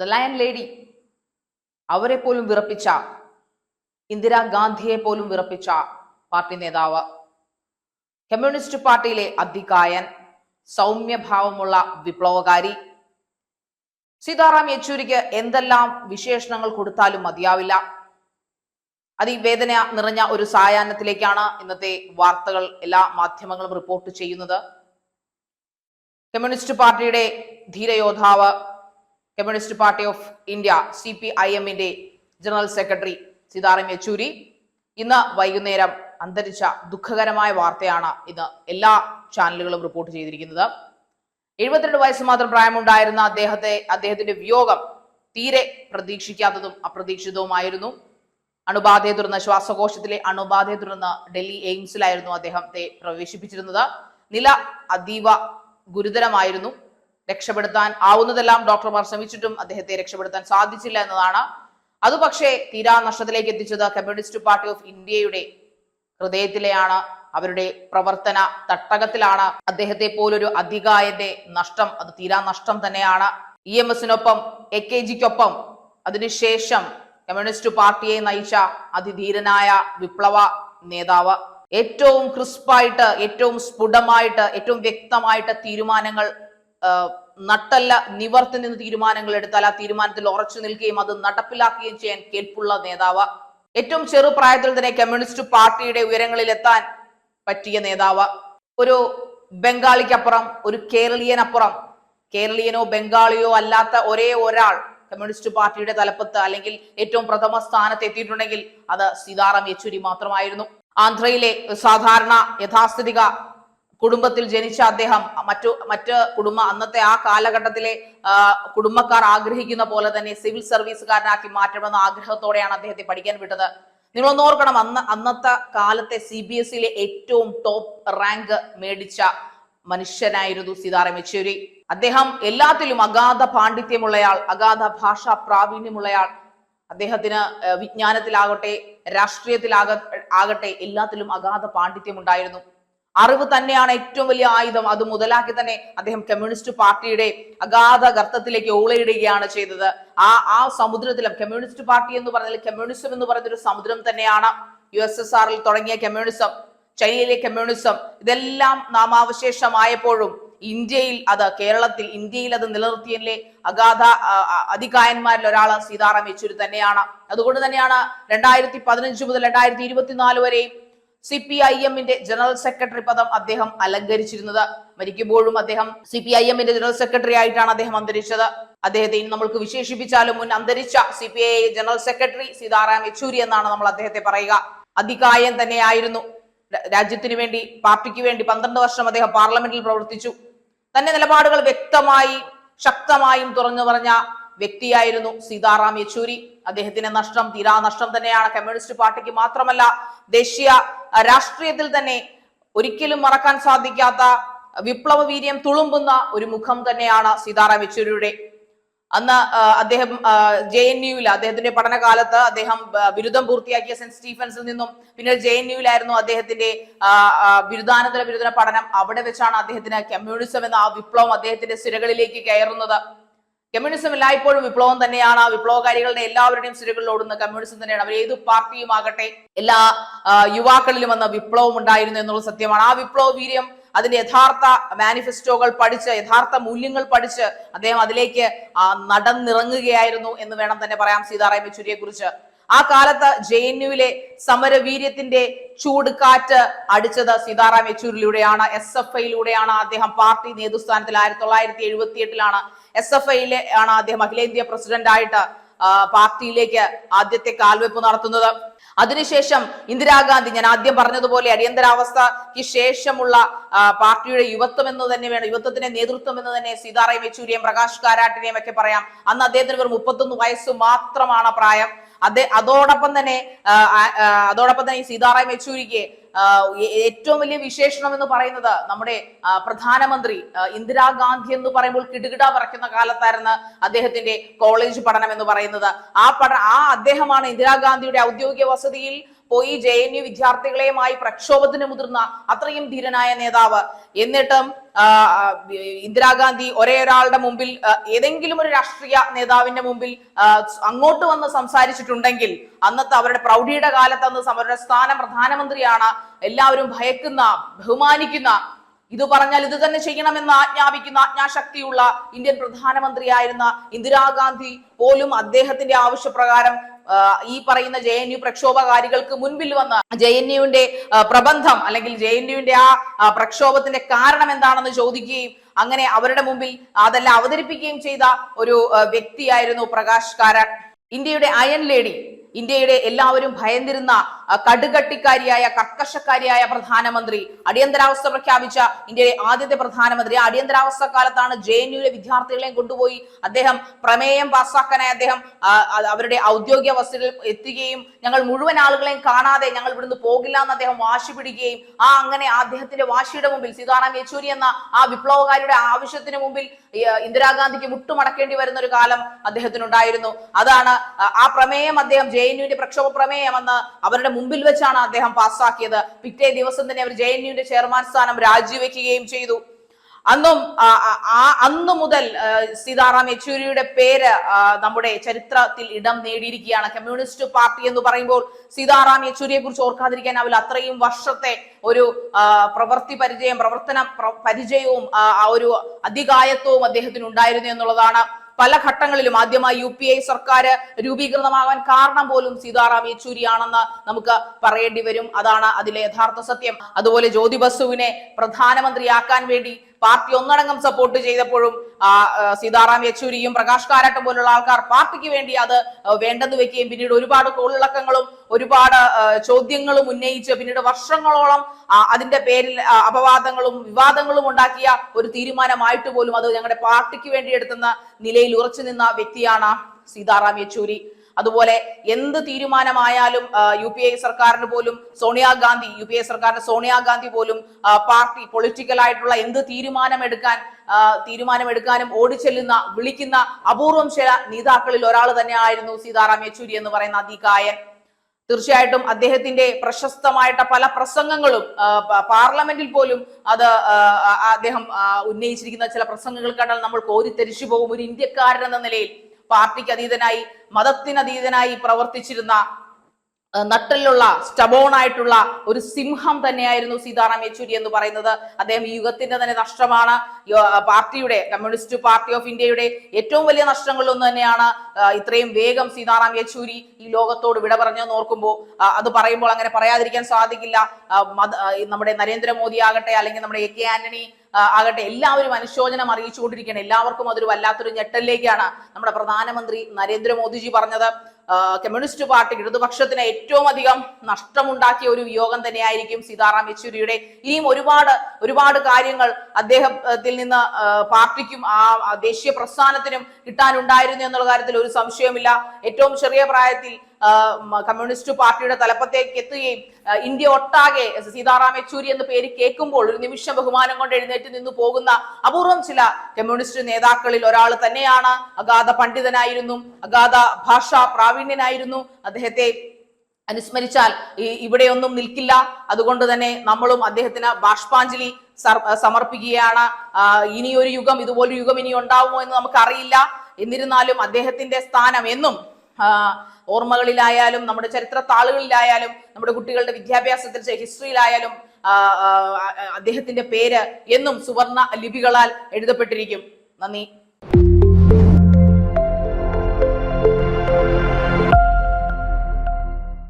The lion lady അവരെ പോലും വിറപ്പിച്ച ഇന്ദിരാഗാന്ധിയെ പോലും വിറപ്പിച്ച പാർട്ടി നേതാവ്. കമ്മ്യൂണിസ്റ്റ് പാർട്ടിയിലെ അധികായൻ സൗമ്യഭാവമുള്ള വിപ്ലവകാരി. സീതാറാം യെച്ചൂരിക്ക് എന്തെല്ലാം വിശേഷണങ്ങൾ കൊടുത്താലും മതിയാവില്ല. അതിവേദന നിറഞ്ഞ ഒരു സായാഹ്നത്തിലേക്കാണ് ഇന്നത്തെ വാർത്തകൾ എല്ലാ മാധ്യമങ്ങളും റിപ്പോർട്ട് ചെയ്യുന്നത്. കമ്മ്യൂണിസ്റ്റ് പാർട്ടിയുടെ ധീരയോദ്ധാവ് communist party of India C P I എമ്മിന്റെ ജനറൽ സെക്രട്ടറി സീതാറാം യെച്ചൂരി. ഇന്ന് വൈകുന്നേരം അന്തരിച്ച ദുഃഖകരമായ വാർത്തയാണ് ഇന്ന് എല്ലാ ചാനലുകളും റിപ്പോർട്ട് ചെയ്തിരിക്കുന്നത്. എഴുപത്തിരണ്ട് വയസ്സ് മാത്രം പ്രായമുണ്ടായിരുന്ന അദ്ദേഹത്തെ അദ്ദേഹത്തിന്റെ വിയോഗം തീരെ പ്രതീക്ഷിക്കാത്തതും അപ്രതീക്ഷിതവുമായിരുന്നു. അണുബാധയെ തുടർന്ന് ശ്വാസകോശത്തിലെ അണുബാധയെ തുടർന്ന് ഡൽഹി എയിംസിലായിരുന്നു അദ്ദേഹത്തെ പ്രവേശിപ്പിച്ചിരുന്നത്. നില അതീവ ഗുരുതരമായിരുന്നു. രക്ഷപ്പെടുത്താൻ ആവുന്നതെല്ലാം ഡോക്ടർമാർ ശ്രമിച്ചിട്ടും അദ്ദേഹത്തെ രക്ഷപ്പെടുത്താൻ സാധിച്ചില്ല എന്നതാണ്. അത് പക്ഷേ തീരാ നഷ്ടത്തിലേക്ക് എത്തിച്ചത് കമ്മ്യൂണിസ്റ്റ് പാർട്ടി ഓഫ് ഇന്ത്യയുടെ ഹൃദയത്തിലെയാണ്. അവരുടെ പ്രവർത്തന തട്ടകത്തിലാണ് അദ്ദേഹത്തെ പോലൊരു അധികായന്റെ നഷ്ടം. അത് തീരാ നഷ്ടം തന്നെയാണ്. ഇ എം എസിനൊപ്പം എ കെ ജിക്കൊപ്പം അതിനുശേഷം കമ്മ്യൂണിസ്റ്റ് പാർട്ടിയെ നയിച്ച അതിധീരനായ വിപ്ലവ നേതാവ്. ഏറ്റവും ക്രിസ്പായിട്ട് ഏറ്റവും സ്ഫുടമായിട്ട് ഏറ്റവും വ്യക്തമായിട്ട് തീരുമാനങ്ങൾ നട്ടല്ല നിവർത്തി നിന്ന് തീരുമാനങ്ങൾ എടുത്താൽ ആ തീരുമാനത്തിൽ ഉറച്ചു നിൽക്കുകയും അത് നടപ്പിലാക്കുകയും ചെയ്യാൻ കേൾപ്പുള്ള നേതാവ്. ഏറ്റവും ചെറുപ്രായത്തിൽ തന്നെ കമ്മ്യൂണിസ്റ്റ് പാർട്ടിയുടെ ഉയരങ്ങളിൽ എത്താൻ പറ്റിയ നേതാവ്. ഒരു ബംഗാളിക്കപ്പുറം ഒരു കേരളീയനപ്പുറം. കേരളീയനോ ബംഗാളിയോ അല്ലാത്ത ഒരേ ഒരാൾ കമ്മ്യൂണിസ്റ്റ് പാർട്ടിയുടെ തലപ്പത്ത് അല്ലെങ്കിൽ ഏറ്റവും പ്രഥമ സ്ഥാനത്ത് എത്തിയിട്ടുണ്ടെങ്കിൽ അത് സീതാറാം യെച്ചൂരി മാത്രമായിരുന്നു. ആന്ധ്രയിലെ സാധാരണ യഥാസ്ഥിതിക കുടുംബത്തിൽ ജനിച്ച അദ്ദേഹം മറ്റു മറ്റ് കുടുംബ അന്നത്തെ ആ കാലഘട്ടത്തിലെ കുടുംബക്കാർ ആഗ്രഹിക്കുന്ന പോലെ തന്നെ സിവിൽ സർവീസുകാരനാക്കി മാറ്റണമെന്ന ആഗ്രഹത്തോടെയാണ് അദ്ദേഹത്തെ പഠിക്കാൻ വിട്ടത്. നിങ്ങളൊന്ന് ഓർക്കണം അന്ന് അന്നത്തെ കാലത്തെ സി ബി എസ് ഇയിലെ ഏറ്റവും ടോപ്പ് റാങ്ക് മേടിച്ച മനുഷ്യനായിരുന്നു സീതാറാം യെച്ചൂരി. അദ്ദേഹം എല്ലാത്തിലും അഗാധ പാണ്ഡിത്യമുള്ളയാൾ അഗാധ ഭാഷാ പ്രാവീണ്യമുള്ളയാൾ. അദ്ദേഹത്തിന് വിജ്ഞാനത്തിലാകട്ടെ രാഷ്ട്രീയത്തിലാക ആകട്ടെ എല്ലാത്തിലും അഗാധ പാണ്ഡിത്യം ഉണ്ടായിരുന്നു അറിവ് തന്നെയാണ് ഏറ്റവും വലിയ ആയുധം. അത് മുതലാക്കി തന്നെ അദ്ദേഹം കമ്മ്യൂണിസ്റ്റ് പാർട്ടിയുടെ അഗാധ ഗർത്തത്തിലേക്ക് ഓളയിടുകയാണ് ചെയ്തത്. ആ ആ സമുദ്രത്തിലും കമ്മ്യൂണിസ്റ്റ് പാർട്ടി എന്ന് പറഞ്ഞാൽ കമ്മ്യൂണിസം എന്ന് പറയുന്ന ഒരു സമുദ്രം തന്നെയാണ് യു എസ് എസ് ആറിൽ തുടങ്ങിയ കമ്മ്യൂണിസം ചൈനയിലെ കമ്മ്യൂണിസം. ഇതെല്ലാം നാമാവശേഷമായപ്പോഴും ഇന്ത്യയിൽ അത് കേരളത്തിൽ ഇന്ത്യയിൽ അത് നിലനിർത്തിയതിലെ അഗാധ അധികായന്മാരിൽ ഒരാൾ സീതാറാം യെച്ചൂരി തന്നെയാണ്. അതുകൊണ്ട് തന്നെയാണ് രണ്ടായിരത്തി പതിനഞ്ച് മുതൽ രണ്ടായിരത്തി ഇരുപത്തിനാല് വരെയും സി പി ഐ എമ്മിന്റെ ജനറൽ സെക്രട്ടറി പദം അദ്ദേഹം അലങ്കരിച്ചിരുന്നത്. മരിക്കുമ്പോഴും അദ്ദേഹം സി പി ഐ എമ്മിന്റെ ജനറൽ സെക്രട്ടറി ആയിട്ടാണ് അദ്ദേഹം അന്തരിച്ചത്. അദ്ദേഹത്തെ ഇനി നമ്മൾക്ക് വിശേഷിപ്പിച്ചാലും മുൻ അന്തരിച്ച C P I general secretary Sitaram Yechury എന്നാണ് നമ്മൾ അദ്ദേഹത്തെ പറയുക. അധികായം തന്നെയായിരുന്നു. രാജ്യത്തിന് വേണ്ടി പാർട്ടിക്ക് വേണ്ടി പന്ത്രണ്ട് വർഷം അദ്ദേഹം പാർലമെന്റിൽ പ്രവർത്തിച്ചു. തന്റെ നിലപാടുകൾ വ്യക്തമായി ശക്തമായും തുറന്നു പറഞ്ഞ വ്യക്തിയായിരുന്നു സീതാറാം യെച്ചൂരി. അദ്ദേഹത്തിന്റെ നഷ്ടം തീരാനഷ്ടം തന്നെയാണ്. കമ്മ്യൂണിസ്റ്റ് പാർട്ടിക്ക് മാത്രമല്ല ദേശീയ രാഷ്ട്രീയത്തിൽ തന്നെ ഒരിക്കലും മറക്കാൻ സാധിക്കാത്ത വിപ്ലവ വീര്യം തുളുമ്പുന്ന ഒരു മുഖം തന്നെയാണ് സീതാറാം യെച്ചൂരിയുടെ. അന്ന് അദ്ദേഹം ജെ എൻ യുവിൽ അദ്ദേഹത്തിന്റെ പഠനകാലത്ത് അദ്ദേഹം ബിരുദം പൂർത്തിയാക്കിയ സെന്റ് സ്റ്റീഫൻസിൽ നിന്നും പിന്നെ ജെ എൻ യുവിലായിരുന്നു അദ്ദേഹത്തിന്റെ ബിരുദാനന്തര ബിരുദന പഠനം. അവിടെ വെച്ചാണ് അദ്ദേഹത്തിന് കമ്മ്യൂണിസം എന്ന ആ വിപ്ലവം അദ്ദേഹത്തിന്റെ സിരകളിലേക്ക് കയറുന്നത്. കമ്മ്യൂണിസം എല്ലായ്പ്പോഴും വിപ്ലവം തന്നെയാണ്. ആ വിപ്ലവകാരികളുടെ എല്ലാവരുടെയും സിരകളിൽ ഓടുന്ന കമ്മ്യൂണിസം തന്നെയാണ്. അവർ ഏത് പാർട്ടിയും ആകട്ടെ എല്ലാ യുവാക്കളിലും വന്ന വിപ്ലവം ഉണ്ടായിരുന്നു എന്നുള്ള സത്യമാണ്. ആ വിപ്ലവ വീര്യം അതിന്റെ യഥാർത്ഥ മാനിഫെസ്റ്റോകൾ പഠിച്ച് യഥാർത്ഥ മൂല്യങ്ങൾ പഠിച്ച് അദ്ദേഹം അതിലേക്ക് നടന്നിറങ്ങുകയായിരുന്നു എന്ന് വേണം തന്നെ പറയാം സീതാറാം യെച്ചൂരിയെ കുറിച്ച് ആ കാലത്ത് ജെ എൻ യുവിലെ സമരവീര്യത്തിന്റെ ചൂട് കാറ്റ് അടിച്ചത് സീതാറാം യെച്ചൂരിലൂടെയാണ്. എസ് എഫ് ഐയിലൂടെയാണ് അദ്ദേഹം പാർട്ടി നേതൃസ്ഥാനത്തിൽ ആയിരത്തി തൊള്ളായിരത്തി എഴുപത്തി എട്ടിലാണ് എസ് എഫ് ഐയിലെ ആണ് അദ്ദേഹം അഖിലേന്ത്യാ പ്രസിഡന്റ് ആയിട്ട് പാർട്ടിയിലേക്ക് ആദ്യത്തെ കാൽവെപ്പ് നടത്തുന്നത്. അതിനുശേഷം ഇന്ദിരാഗാന്ധി ഞാൻ ആദ്യം പറഞ്ഞതുപോലെ അടിയന്തരാവസ്ഥയ്ക്ക് ശേഷമുള്ള പാർട്ടിയുടെ യുവത്വം എന്ന് തന്നെ വേണം യുവത്വത്തിന്റെ നേതൃത്വം എന്ന് തന്നെ സീതാറാം യെച്ചൂരിയും പ്രകാശ് കാരാട്ടിനെയും ഒക്കെ പറയാം. അന്ന് അദ്ദേഹത്തിന് വെറും മുപ്പത്തൊന്ന് വയസ്സ് മാത്രമാണ് പ്രായം. അതേ അതോടൊപ്പം തന്നെ അതോടൊപ്പം തന്നെ ഈ സീതാറാം യെച്ചൂരിക്ക് ഏറ്റവും വലിയ വിശേഷണം എന്ന് പറയുന്നത് നമ്മുടെ പ്രധാനമന്ത്രി ഇന്ദിരാഗാന്ധി എന്ന് പറയുമ്പോൾ കിടുകിട പറയ്ക്കുന്ന കാലത്തായിരുന്നു അദ്ദേഹത്തിന്റെ കോളേജ് പഠനം എന്ന് പറയുന്നത്. ആ പഠന ആ അദ്ദേഹമാണ് ഇന്ദിരാഗാന്ധിയുടെ ഔദ്യോഗിക വസതിയിൽ പോയി ജെ എൻ യു വിദ്യാർത്ഥികളെയുമായി പ്രക്ഷോഭത്തിന് മുതിർന്ന അത്രയും ധീരനായ നേതാവ്. എന്നിട്ടും ഇന്ദിരാഗാന്ധി ഒരേ ഒരാളുടെ മുമ്പിൽ ഏതെങ്കിലും ഒരു രാഷ്ട്രീയ നേതാവിന്റെ മുമ്പിൽ അങ്ങോട്ട് വന്ന് സംസാരിച്ചിട്ടുണ്ടെങ്കിൽ അന്നത്തെ അവരുടെ പ്രൗഢിയുടെ കാലത്ത് അന്ന് അവരുടെ സ്ഥാനം പ്രധാനമന്ത്രിയാണ്. എല്ലാവരും ഭയക്കുന്ന ബഹുമാനിക്കുന്ന ഇത് പറഞ്ഞാൽ ഇത് തന്നെ ചെയ്യണമെന്ന് ആജ്ഞാപിക്കുന്ന ആജ്ഞാശക്തിയുള്ള ഇന്ത്യൻ പ്രധാനമന്ത്രിയായിരുന്ന ഇന്ദിരാഗാന്ധി പോലും അദ്ദേഹത്തിന്റെ ആവശ്യപ്രകാരം ഈ പറയുന്ന ജെ എൻ യു പ്രക്ഷോഭകാരികൾക്ക് മുൻപിൽ വന്ന ജെ എൻ യുവിന്റെ പ്രബന്ധം അല്ലെങ്കിൽ ജെ എൻ യുവിന്റെ ആ പ്രക്ഷോഭത്തിന്റെ കാരണം എന്താണെന്ന് ചോദിക്കുകയും അങ്ങനെ അവരുടെ മുമ്പിൽ അതെല്ലാം അവതരിപ്പിക്കുകയും ചെയ്ത ഒരു വ്യക്തിയായിരുന്നു പ്രകാശ് കാരാട്ട്. ഇന്ത്യയുടെ അയൺ ലേഡി ഇന്ത്യയുടെ എല്ലാവരും ഭയന്നിരുന്ന കടുകട്ടിക്കാരിയായ കർക്കശക്കാരിയായ പ്രധാനമന്ത്രി അടിയന്തരാവസ്ഥ പ്രഖ്യാപിച്ച ഇന്ത്യയിലെ ആദ്യത്തെ പ്രധാനമന്ത്രി. ആ അടിയന്തരാവസ്ഥ കാലത്താണ് ജെ എൻ യുവിലെ വിദ്യാർത്ഥികളെയും കൊണ്ടുപോയി അദ്ദേഹം പ്രമേയം പാസ്സാക്കാനായി അദ്ദേഹം അവരുടെ ഔദ്യോഗിക വസ്തുവിൽ എത്തുകയും ഞങ്ങൾ മുഴുവൻ ആളുകളെയും കാണാതെ ഞങ്ങൾ ഇവിടുന്ന് പോകില്ല എന്ന് അദ്ദേഹം വാശി പിടിക്കുകയും ആ അങ്ങനെ അദ്ദേഹത്തിന്റെ വാശിയുടെ മുമ്പിൽ സീതാറാം യെച്ചൂരി എന്ന ആ വിപ്ലവകാരിയുടെ ആവശ്യത്തിന് മുമ്പിൽ ഇന്ദിരാഗാന്ധിക്ക് മുട്ടുമടക്കേണ്ടി വരുന്ന ഒരു കാലം അദ്ദേഹത്തിനുണ്ടായിരുന്നു. അതാണ് ആ പ്രമേയം അദ്ദേഹം ജെ എൻ യുവിന്റെ പ്രക്ഷോഭ പ്രമേയം എന്ന് അവരുടെ മുമ്പിൽ വെച്ചാണ് അദ്ദേഹം പാസ്സാക്കിയത്. പിറ്റേ ദിവസം തന്നെ അവർ ജെ എൻ യുവിന്റെ ചെയർമാൻ സ്ഥാനം രാജിവെക്കുകയും ചെയ്തു. അന്നും അന്നു മുതൽ സീതാറാം യെച്ചൂരിയുടെ പേര് നമ്മുടെ ചരിത്രത്തിൽ ഇടം നേടിയിരിക്കുകയാണ്. കമ്മ്യൂണിസ്റ്റ് പാർട്ടി എന്ന് പറയുമ്പോൾ സീതാറാം യെച്ചൂരിയെ കുറിച്ച് ഓർക്കാതിരിക്കാനാവില്ല അത്രയും വർഷത്തെ ഒരു പ്രവൃത്തി പരിചയം പ്രവർത്തന പരിചയവും ആ ഒരു അധികായത്വവും അദ്ദേഹത്തിന് ഉണ്ടായിരുന്നു എന്നുള്ളതാണ് പല ഘട്ടങ്ങളിലും ആദ്യമായി യു പി ഐ സർക്കാർ രൂപീകൃതമാകാൻ കാരണം പോലും സീതാറാം യെച്ചൂരിയാണെന്ന് നമുക്ക് പറയേണ്ടി വരും. അതാണ് അതിലെ യഥാർത്ഥ സത്യം. അതുപോലെ ജ്യോതി ബസുവിനെ പ്രധാനമന്ത്രിയാക്കാൻ വേണ്ടി പാർട്ടി ഒന്നടങ്കം സപ്പോർട്ട് ചെയ്തപ്പോഴും സീതാറാം യെച്ചൂരിയും പ്രകാശ് കാരാട്ടും പോലുള്ള ആൾക്കാർ പാർട്ടിക്ക് വേണ്ടി അത് വേണ്ടെന്ന് വെക്കുകയും പിന്നീട് ഒരുപാട് കോളിളക്കങ്ങളും ഒരുപാട് ചോദ്യങ്ങളും ഉന്നയിച്ച് പിന്നീട് വർഷങ്ങളോളം അതിന്റെ പേരിൽ അപവാദങ്ങളും വിവാദങ്ങളും ഉണ്ടാക്കിയ ഒരു തീരുമാനമായിട്ട് പോലും അത് ഞങ്ങളുടെ പാർട്ടിക്ക് വേണ്ടി എടുത്തുന്ന നിലയിൽ ഉറച്ചു നിന്ന വ്യക്തിയാണ് സീതാറാം യെച്ചൂരി. അതുപോലെ എന്ത് തീരുമാനമായാലും യു പി ഐ സർക്കാരിന് പോലും സോണിയാഗാന്ധി യു പി ഐ സർക്കാരിന്റെ സോണിയാഗാന്ധി പോലും പാർട്ടി പൊളിറ്റിക്കൽ ആയിട്ടുള്ള എന്ത് തീരുമാനമെടുക്കാൻ തീരുമാനമെടുക്കാനും ഓടിച്ചെല്ലുന്ന വിളിക്കുന്ന അപൂർവം ചില നേതാക്കളിൽ ഒരാൾ തന്നെയായിരുന്നു സീതാറാം യെച്ചൂരി എന്ന് പറയുന്ന അതികായൻ. തീർച്ചയായിട്ടും അദ്ദേഹത്തിന്റെ പ്രശസ്തമായിട്ട് പല പ്രസംഗങ്ങളും പാർലമെന്റിൽ പോലും അത് അദ്ദേഹം ഉന്നയിച്ചിരിക്കുന്ന ചില പ്രസംഗങ്ങൾ കണ്ടാൽ നമ്മൾ കോരിത്തരിച്ചു പോകും. ഒരു ഇന്ത്യക്കാരൻ എന്ന നിലയിൽ പാർട്ടിക്ക് അതീതനായി മതത്തിനതീതനായി പ്രവർത്തിച്ചിരുന്ന ആ, നട്ടലുള്ള സ്റ്റബോൺ ആയിട്ടുള്ള ഒരു സിംഹം തന്നെയായിരുന്നു സീതാറാം യെച്ചൂരി എന്ന് പറയുന്നത്. അദ്ദേഹം ഈ യുഗത്തിന്റെ തന്നെ നഷ്ടമാണ്. പാർട്ടിയുടെ കമ്മ്യൂണിസ്റ്റ് പാർട്ടി ഓഫ് ഇന്ത്യയുടെ ഏറ്റവും വലിയ നഷ്ടങ്ങളിലൊന്ന് തന്നെയാണ് ഇത്രയും വേഗം സീതാറാം യെച്ചൂരി ഈ ലോകത്തോട് വിട പറഞ്ഞെന്ന് ഓർക്കുമ്പോൾ അത് പറയുമ്പോൾ അങ്ങനെ പറയാതിരിക്കാൻ സാധിക്കില്ല. നമ്മുടെ നരേന്ദ്രമോദി ആകട്ടെ അല്ലെങ്കിൽ നമ്മുടെ എ കെ ആന്റണി ആകട്ടെ എല്ലാവരും അനുശോചനം അറിയിച്ചുകൊണ്ടിരിക്കുകയാണ്. എല്ലാവർക്കും അതൊരു വല്ലാത്തൊരു ഞെട്ടലിലേക്കാണ് നമ്മുടെ പ്രധാനമന്ത്രി നരേന്ദ്രമോദിജി പറഞ്ഞത്. കമ്മ്യൂണിസ്റ്റ് പാർട്ടി ഇടതുപക്ഷത്തിന് ഏറ്റവും അധികം നഷ്ടമുണ്ടാക്കിയ ഒരു വിയോഗം തന്നെയായിരിക്കും സീതാറാം യെച്ചൂരിയുടെ. ഇനിയും ഒരുപാട് ഒരുപാട് കാര്യങ്ങൾ അദ്ദേഹത്തിൽ നിന്ന് പാർട്ടിക്കും ആ ദേശീയ പ്രസ്ഥാനത്തിനും കിട്ടാനുണ്ടായിരുന്നു എന്നുള്ള കാര്യത്തിൽ ഒരു സംശയമില്ല ഏറ്റവും ചെറിയ പ്രായത്തിൽ കമ്മ്യൂണിസ്റ്റ് പാർട്ടിയുടെ തലപ്പത്തേക്ക് എത്തുകയും ഇന്ത്യ ഒട്ടാകെ സീതാറാം യെച്ചൂരി എന്ന പേര് കേൾക്കുമ്പോൾ ഒരു നിമിഷം ബഹുമാനം കൊണ്ട് എഴുന്നേറ്റ് നിന്ന് പോകുന്ന അപൂർവം ചില കമ്മ്യൂണിസ്റ്റ് നേതാക്കളിൽ ഒരാൾ തന്നെയാണ്. അഗാധ പണ്ഡിതനായിരുന്നു. അഗാധ ഭാഷാ പ്രാവീണ്യനായിരുന്നു. അദ്ദേഹത്തെ അനുസ്മരിച്ചാൽ ഈ- ഇവിടെയൊന്നും നിൽക്കില്ല. അതുകൊണ്ട് തന്നെ നമ്മളും അദ്ദേഹത്തിന് ബാഷ്പാഞ്ജലി സമർപ്പിക്കുകയാണ്. ഇനിയൊരു യുഗം ഇതുപോലൊരു യുഗം ഇനി ഉണ്ടാവുമോ എന്ന് നമുക്കറിയില്ല. എന്നിരുന്നാലും അദ്ദേഹത്തിന്റെ സ്ഥാനം എന്നും ഓർമ്മകളിലായാലും നമ്മുടെ ചരിത്ര താളുകളിലായാലും നമ്മുടെ കുട്ടികളുടെ വിദ്യാഭ്യാസത്തിൽ ഹിസ്റ്ററിയിലായാലും അദ്ദേഹത്തിന്റെ പേര് എന്നും സുവർണ ലിപികളാൽ എഴുതപ്പെട്ടിരിക്കും. നന്ദി.